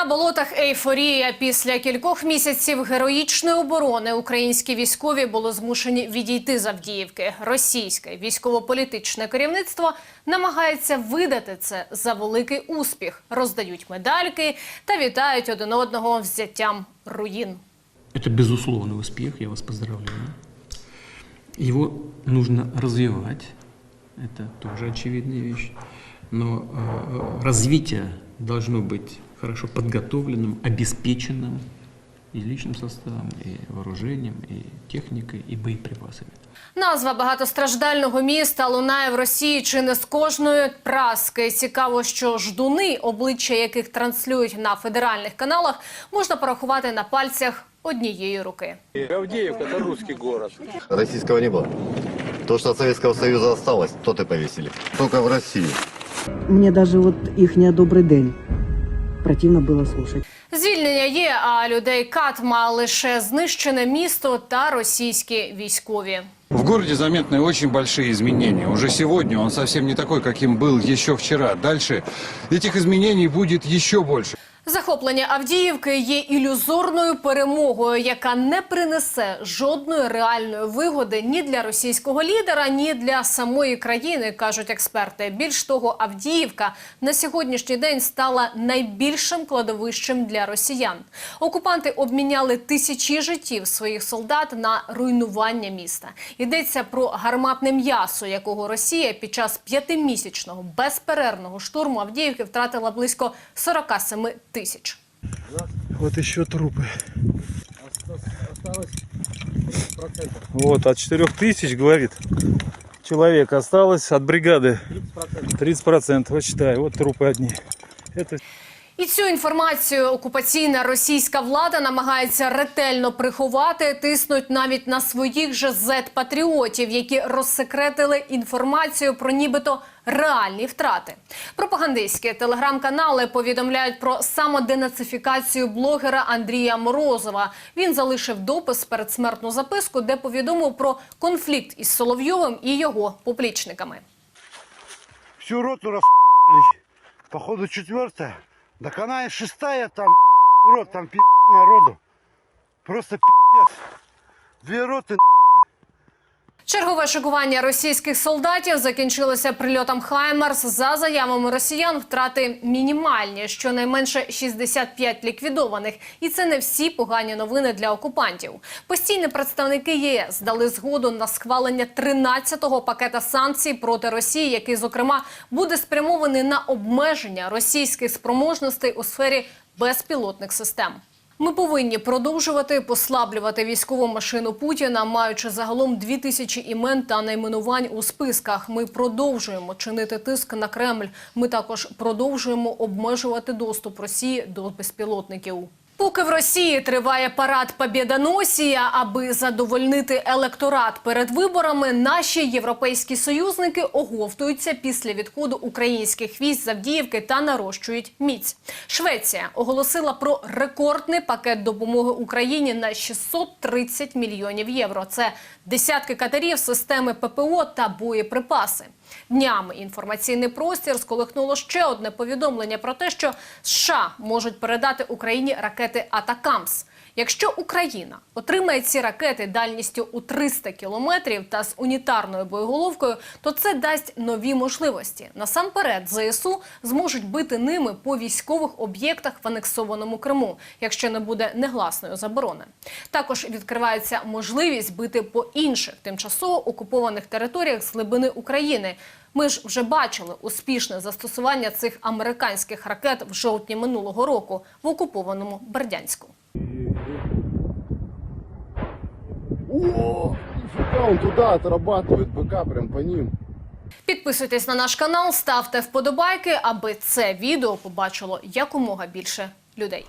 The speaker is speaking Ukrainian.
На болотах ейфорія після кількох місяців героїчної оборони українські військові були змушені відійти з Авдіївки. Російське військово-політичне керівництво намагається видати це за великий успіх, роздають медальки та вітають один одного взяттям руїн. Это безусловный успех, я вас поздравляю. Его нужно развивать, это тоже очевидная вещь. Но э, развитие должно быть хорошо подготовленным, обеспеченным и личным составом, и вооружением, и техникой, и боеприпасами. Назва багатостраждального міста лунає в Росії чи не з кожної праски. Цікаво, що ждуни, обличчя яких транслюють на федеральних каналах, можна порахувати на пальцях однієї руки. Авдеевка – это русский город. Российского не было. То, что от Советского Союза осталось, то и повесили. Только в России. Мне даже вот их добрый день противно было слушать. Звільнення є, а людей катма лише знищене місто та російські військові. В городе заметны очень большие изменения. Уже сегодня он совсем не такой, каким был еще вчера. Дальше этих изменений будет еще больше. Захоплення Авдіївки є ілюзорною перемогою, яка не принесе жодної реальної вигоди ні для російського лідера, ні для самої країни, кажуть експерти. Більш того, Авдіївка на сьогоднішній день стала найбільшим кладовищем для росіян. Окупанти обміняли тисячі життів своїх солдат на руйнування міста. Йдеться про гарматне м'ясо, якого Росія під час п'ятимісячного безперервного штурму Авдіївки втратила близько 47 тисяч. Вот еще трупы. Вот, от 4 тысяч, говорит, человек осталось от бригады. 30%. Вот считай, вот трупы одни. Это І цю інформацію окупаційна російська влада намагається ретельно приховати, тиснуть навіть на своїх же зет-патріотів, які розсекретили інформацію про нібито реальні втрати. Пропагандистські телеграм-канали повідомляють про самоденацифікацію блогера Андрія Морозова. Він залишив допис передсмертну записку, де повідомив про конфлікт із Соловйовим і його поплічниками. всю роту расхуяли. Походу четвертая. Так она и шестая там в рот, там пи народу. Просто пиздец. Две роты Чергове шикування російських солдатів закінчилося прильотом Хаймарс. За заявами росіян, втрати мінімальні, щонайменше 65 ліквідованих. І це не всі погані новини для окупантів. Постійні представники ЄС дали згоду на схвалення 13-го пакета санкцій проти Росії, який, зокрема, буде спрямований на обмеження російських спроможностей у сфері безпілотних систем. Ми повинні продовжувати послаблювати військову машину Путіна, маючи загалом дві тисячі імен та найменувань у списках. Ми продовжуємо чинити тиск на Кремль. Ми також продовжуємо обмежувати доступ Росії до безпілотників. Поки в Росії триває парад Побєдоносія, аби задовольнити електорат перед виборами, наші європейські союзники оговтуються після відходу українських військ з Авдіївки та нарощують міць. Швеція оголосила про рекордний пакет допомоги Україні на 630 мільйонів євро. Це десятки катерів, системи ППО та боєприпаси. Днями інформаційний простір сколихнуло ще одне повідомлення про те, що США можуть передати Україні ракети Атакамс. Якщо Україна отримає ці ракети дальністю у 300 кілометрів та з унітарною боєголовкою, то це дасть нові можливості. Насамперед, ЗСУ зможуть бити ними по військових об'єктах в анексованому Криму, якщо не буде негласної заборони. Також відкривається можливість бити по інших тимчасово окупованих територіях з глибини України. Ми ж вже бачили успішне застосування цих американських ракет в жовтні минулого року в окупованому Бердянську. Нифига, он туда отрабатывает, БК прям по ним. Підписуйтесь на наш канал, ставте вподобайки, аби це відео побачило якомога більше людей.